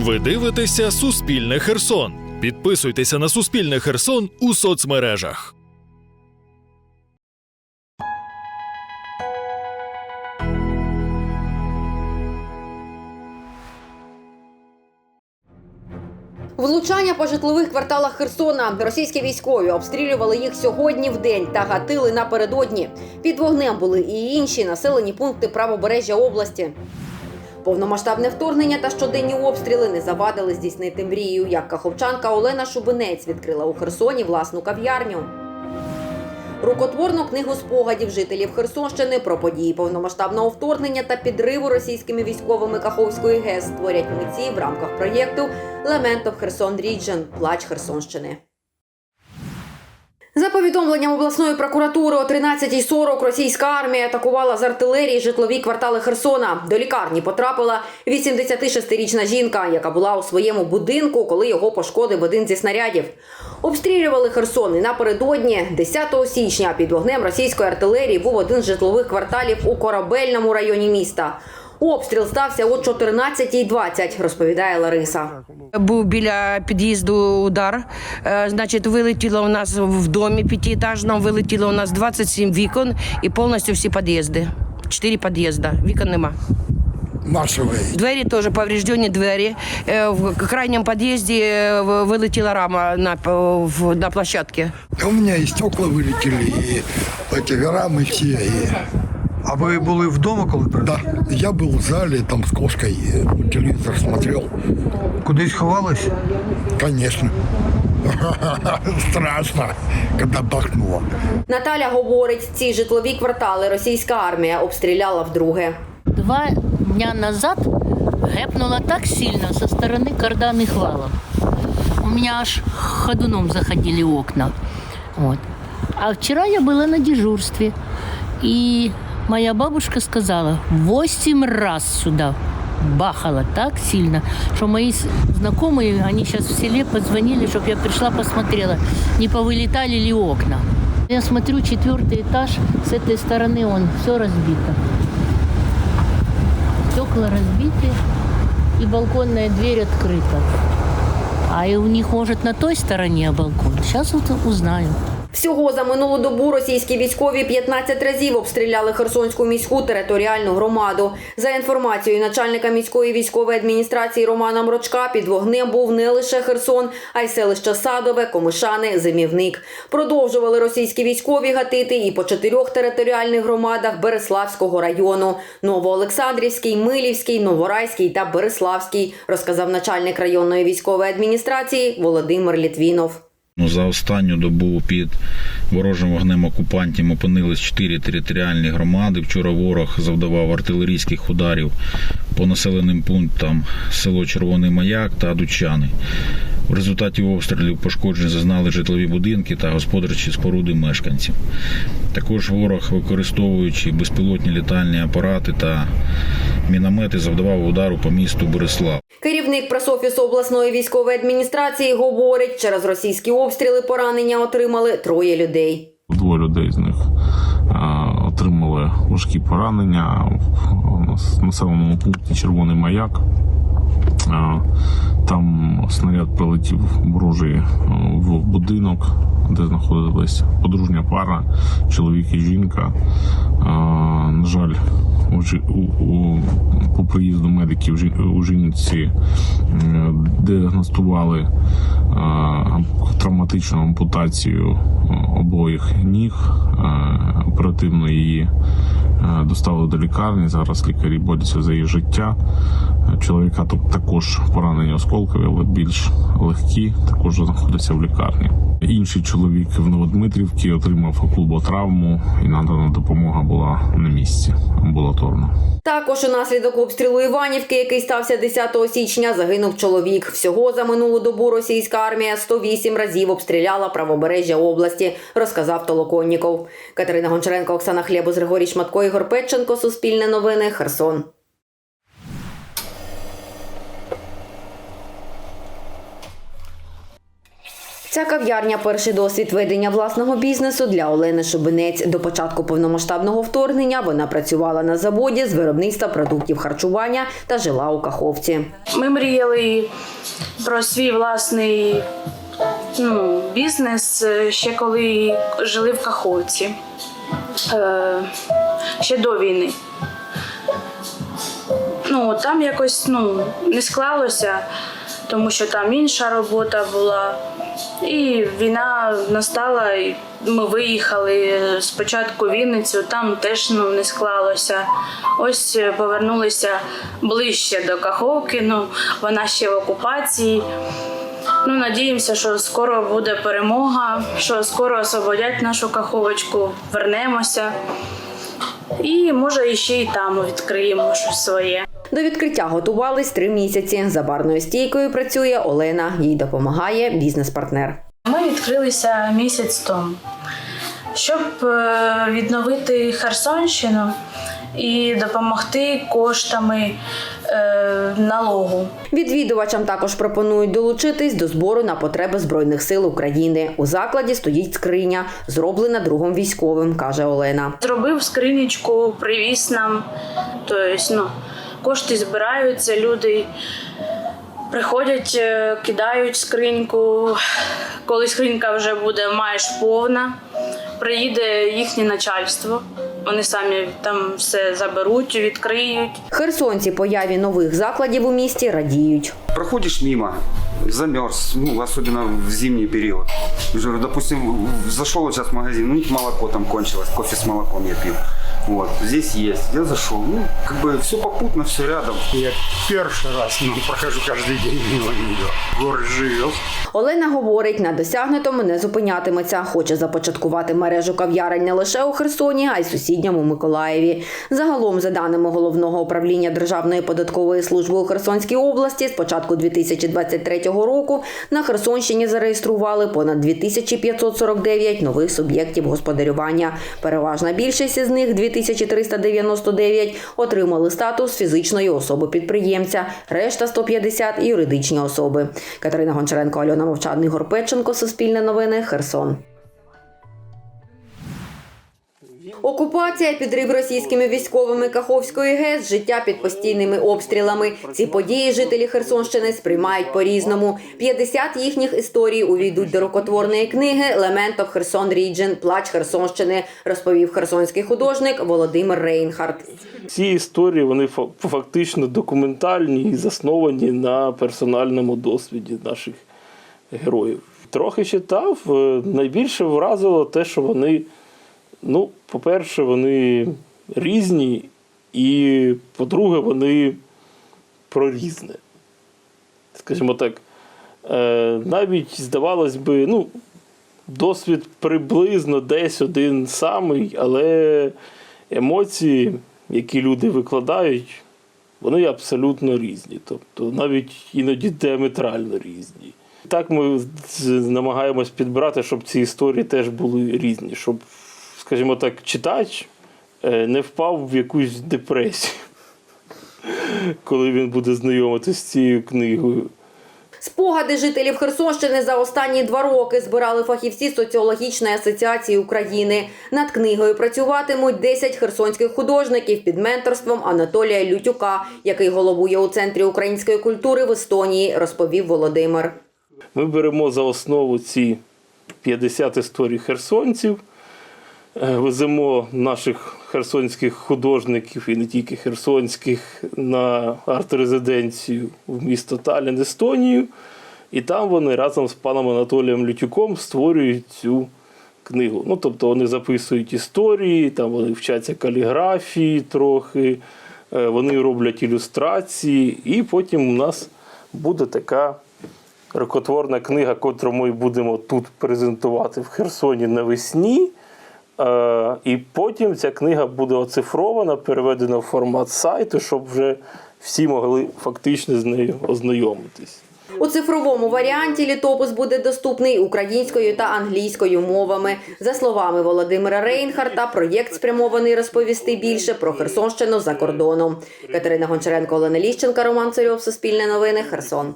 Ви дивитеся Суспільне Херсон. Підписуйтеся на Суспільне Херсон у соцмережах. Влучання по житлових кварталах Херсона. Російські військові обстрілювали їх сьогодні в день та гатили напередодні. Під вогнем були і інші населені пункти правобережжя області. Повномасштабне вторгнення та щоденні обстріли не завадили здійснити мрію, як каховчанка Олена Шубинець відкрила у Херсоні власну кав'ярню. Рукотворну книгу спогадів жителів Херсонщини про події повномасштабного вторгнення та підриву російськими військовими Каховської ГЕС створять митці в рамках проєкту of Kherson Region – Плач Херсонщини. За повідомленням обласної прокуратури о 13.40 російська армія атакувала з артилерії житлові квартали Херсона. До лікарні потрапила 86-річна жінка, яка була у своєму будинку, коли його пошкодив один зі снарядів. Обстрілювали Херсон і напередодні 10 січня під вогнем російської артилерії був один з житлових кварталів у корабельному районі міста. Обстріл стався о 14.20, розповідає Лариса. Був біля під'їзду удар. Е, Значить, вилетіло у нас в домі п'ятиэтажному, вилетіло у нас 27 вікон і повністю всі під'їзди. Чотири під'їзди, вікон нема. Нашевые. Двері теж повреждені двері. Е, В крайньому під'їзді е, в- вилетіла рама на, п- в- на площадці. Да у меня и стекла вылетели, и эти рамы все. И, А ви були вдома, коли прийшли? да, я был в зале, там с кошкой, э, телевизор смотрел. Кудись ховались? Конечно. Страшно, когда бахнуло. Наталя говорить, ці житлові квартали російська армія обстріляла вдруге. Два дня назад гэпнуло так сильно со стороны карданных валов. У меня аж ходуном заходили окна. Вот. А вчера я была на дежурстве. И Моя бабушка сказала, восемь раз сюда бахало так сильно, что мои знакомые, они сейчас в селе позвонили, чтобы я пришла посмотрела, не повылетали ли окна. Я смотрю, четвертый этаж, с этой стороны он все разбито стекла разбиты и балконная дверь открыта. А и у них, может, на той стороне балкон. Сейчас вот узнаю. Всього за минулу добу російські військові 15 разів обстріляли Херсонську міську територіальну громаду. За інформацією начальника міської військової адміністрації Романа Мрочка, під вогнем був не лише Херсон, а й селища Садове, Комишани, Зимівник. Продовжували російські військові гатити і по чотирьох територіальних громадах Береславського району: Новоолександрівський, Милівський, Новорайський та Береславський, розказав начальник районної військової адміністрації Володимир Літвінов. Ну, За останню добу під ворожим вогнем окупантів опинились чотири територіальні громади. Вчора ворог завдавав артилерійських ударів по населеним пунктам село Червоний Маяк та Дучани. В результаті обстрілів пошкоджень зазнали житлові будинки та господарчі споруди мешканців. Також ворог, використовуючи безпілотні літальні апарати та міномети, завдавав удару по місту Береслав. Керівник пресофісу обласної військової адміністрації говорить, через російські обстріли поранення отримали троє людей. Двоє людей з них е, отримали важкі поранення в населеному пункті Червоний Маяк. Е, Там снаряд прилетів ворожий е, в будинок, де знаходилась подружня пара, чоловік і жінка. На жаль, у, у, по приїзду медиків у жінці е, діагностували е, травматичну ампутацію е, обоїх ніг. Е, Оперативно її е, доставили до лікарні. Зараз лікарі борються за її життя. Е, Чоловіка тут також поранення осколкові, але більш легкі, також знаходиться в лікарні. Інший чоловік в Новодмитрівці отримав клуботравму і надана допомога була на місці амбулаторно. Також унаслідок обстрілу Іванівки, який стався 10 січня, загинув чоловік. Всього за минулу добу російська армія 108 разів обстріляла правобережжя області, розказав Толоконніков. Катерина Гончаренко, Оксана Хлєбус, Григорій Шматко, Ігор Петченко, Суспільне новини, Херсон. Ця кав'ярня перший досвід ведення власного бізнесу для Олени Шубинець. До початку повномасштабного вторгнення вона працювала на заводі з виробництва продуктів харчування та жила у Каховці. Ми мріяли про свій власний ну, бізнес е, ще коли жили в Каховці. Е, ще до війни. Ну, там якось ну, не склалося, тому що там інша робота була. І війна настала, і ми виїхали спочатку в Вінницю, там теж ну, не склалося. Ось е, повернулися ближче до Каховки, ну, вона ще в окупації. Ну, надіємося, що скоро буде перемога, що скоро освободять нашу каховочку, вернемося. І може іще й там відкриємо щось своє. До відкриття готувались три місяці. За барною стійкою працює Олена. Їй допомагає бізнес-партнер. Ми відкрилися місяць тому, щоб е, відновити Херсонщину і допомогти коштами е, налогу. Відвідувачам також пропонують долучитись до збору на потреби Збройних сил України. У закладі стоїть скриня, зроблена другом військовим, каже Олена. Зробив скринічку, привіз нам. Тобто, ну, кошти збираються, люди приходять, е, кидають скриньку. Коли скринька вже буде майже повна, приїде їхнє начальство. Вони самі там все заберуть, відкриють. Херсонці появі нових закладів у місті радіють. Проходишь мимо, замерз, ну, особенно в зимний период. Уже, допустим, зашел вот сейчас в магазин, ну, молоко там кончилось, кофе с молоком я пил. Вот, здесь есть. Я зашел, ну, как бы все попутно, все рядом. Я перший раз ну, прохожу каждый день мимо нее. Город живет. Олена говорить, на досягнутому не зупинятиметься. Хоче започаткувати мережу кав'ярень не лише у Херсоні, а й сусідньому Миколаєві. Загалом, за даними головного управління Державної податкової служби у Херсонській області, з початку 2023 року на Херсонщині зареєстрували понад 2549 нових суб'єктів господарювання. Переважна більшість із них 2399 отримали статус фізичної особи підприємця, решта 150 – юридичні особи. Катерина Гончаренко, Альона Мовчан, Ігор Петченко, Суспільне новини, Херсон. Окупація, підрив російськими військовими Каховської ГЕС, життя під постійними обстрілами. Ці події жителі Херсонщини сприймають по-різному. 50 їхніх історій увійдуть до рукотворної книги «Елемент of Херсон Region. Плач Херсонщини, розповів херсонський художник Володимир Рейнхард. Ці історії вони фа- фактично документальні і засновані на персональному досвіді наших героїв. Трохи читав. е, Найбільше вразило те, що вони, ну, по-перше, вони різні, і по-друге, вони про різне. Скажімо так, е, навіть здавалось би, ну, досвід приблизно десь один самий, але емоції, які люди викладають, вони абсолютно різні. Тобто навіть іноді діаметрально різні. Так ми намагаємось підбирати, щоб ці історії теж були різні, щоб, скажімо так, читач е, не впав в якусь депресію, коли він буде знайомитися з цією книгою. Спогади жителів Херсонщини за останні два роки збирали фахівці соціологічної асоціації України. Над книгою працюватимуть 10 херсонських художників під менторством Анатолія Лютюка, який головує у центрі української культури в Естонії, розповів Володимир. Ми беремо за основу ці 50 історій херсонців, веземо наших херсонських художників і не тільки херсонських на арт-резиденцію в місто Таллін, Естонію. І там вони разом з паном Анатолієм Лютюком створюють цю книгу. Ну, тобто вони записують історії, там вони вчаться каліграфії трохи, е, вони роблять ілюстрації, і потім у нас буде така рукотворна книга, котру ми будемо тут презентувати в Херсоні навесні. Е, І потім ця книга буде оцифрована, переведена в формат сайту, щоб вже всі могли фактично з нею ознайомитись. У цифровому варіанті літопис буде доступний українською та англійською мовами. За словами Володимира Рейнхарта, проєкт спрямований розповісти більше про Херсонщину за кордоном. Катерина Гончаренко, Олена Ліщенка, Роман Царьов, Суспільне новини, Херсон.